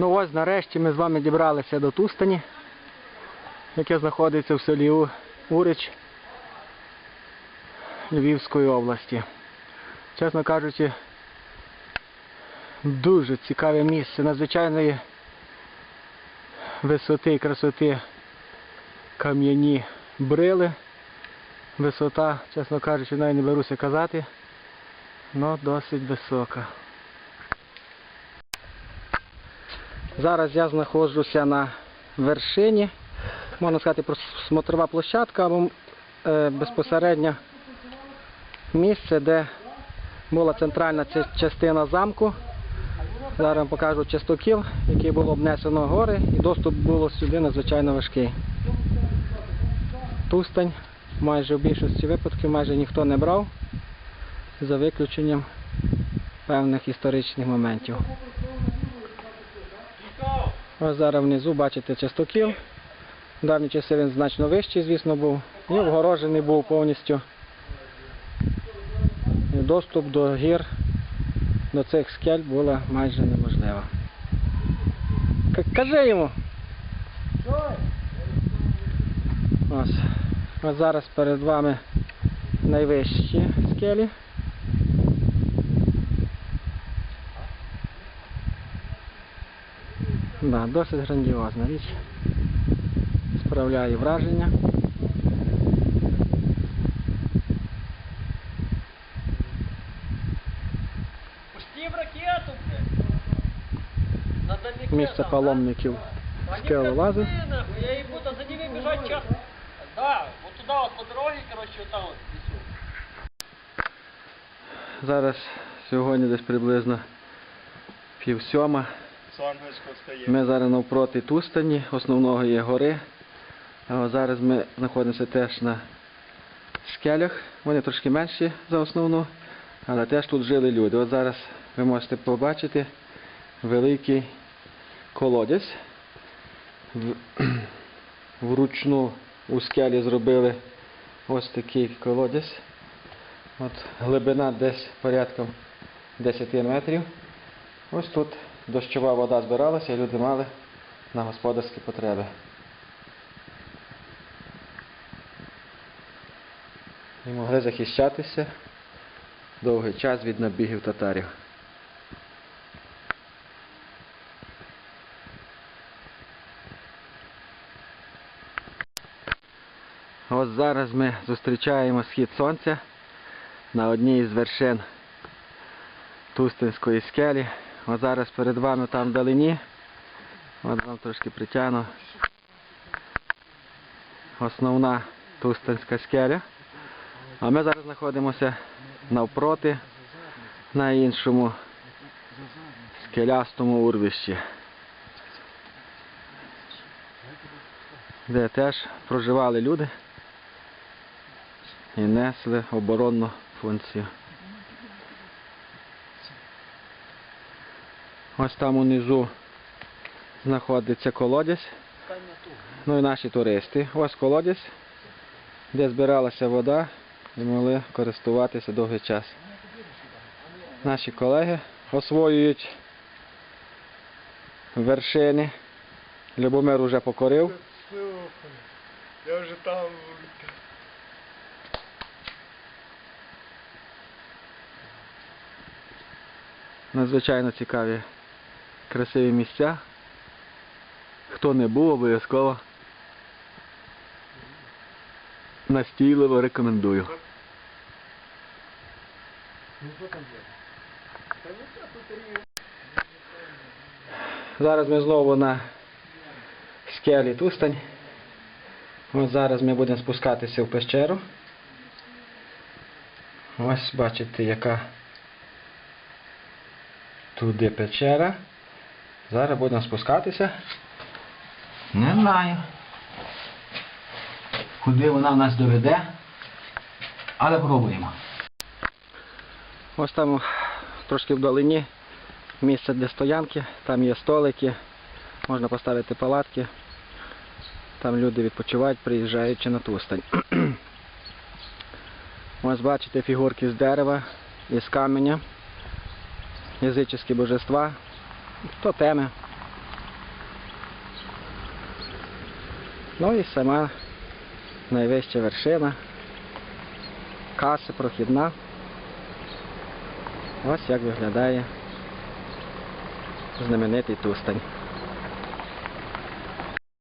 Ну ось нарешті ми з вами дібралися до Тустані, яке знаходиться в селі Урич Львівської області. Чесно кажучи, дуже цікаве місце, надзвичайної висоти і красоти кам'яні брили. Висота, чесно кажучи, навіть не беруся казати, але досить висока. Зараз я знаходжуся на вершині, можна сказати, прос- смотрова площадка або е, безпосередньо місце, де була центральна частина замку. Зараз вам покажу частокіл, який було обнесено гори, і доступ було сюди надзвичайно важкий. Тустань майже в більшості випадків майже ніхто не брав, за виключенням певних історичних моментів. Ось зараз внизу бачите частокіл. В давні часи він значно вищий, звісно, був. І обгорожений був повністю. І доступ до гір, до цих скель було майже неможливо. Кажи йому. Ось. Ось зараз перед вами найвищі скелі. Да, досить грандіозна річ. Справляє враження. Пусти в ракету. Надо Місце паломників скелолазів. Я їй буду за ними бежать час. Да, вот туда вот по дороге, короче, вот там несу. Зараз сьогодні десь приблизно пів сьома. Ми зараз навпроти Тустані, основного є гори. Зараз ми знаходимося теж на скелях. Вони трошки менші за основну, але теж тут жили люди. От зараз ви можете побачити великий колодязь. Вручну у скелі зробили ось такий колодязь. От глибина десь порядком 10 метрів. Ось тут дощова вода збиралася і люди мали на господарські потреби. І могли захищатися довгий час від набігів татарів. Ось зараз ми зустрічаємо схід сонця на одній із вершин Тустинської скелі. От зараз перед вами там вдалині. От вам трошки притягну. Основна Тустинська скеля. А ми зараз знаходимося навпроти на іншому скелястому урвищі. Де теж проживали люди і несли оборонну функцію. Ось там унизу знаходиться колодязь. Ну і наші туристи. Ось колодязь, де збиралася вода і могли користуватися довгий час. Наші колеги освоюють вершини. Любомир уже покорив. Я вже там. Надзвичайно цікаві, красиві місця. Хто не був, обов'язково настійливо рекомендую. Зараз ми знову на скелі Тустань. Ось зараз ми будемо спускатися в пещеру. Ось бачите, яка туди печера. Зараз будемо спускатися. Не знаю. Куди вона нас доведе, але пробуємо. Ось там трошки вдалині місце для стоянки, там є столики, можна поставити палатки. Там люди відпочивають, приїжджаючи на Тустань. Ось бачите фігурки з дерева з каменя, язичні божества, тотеми. Ну і сама найвища вершина, каси прохідна. Ось як виглядає знаменитий тустань.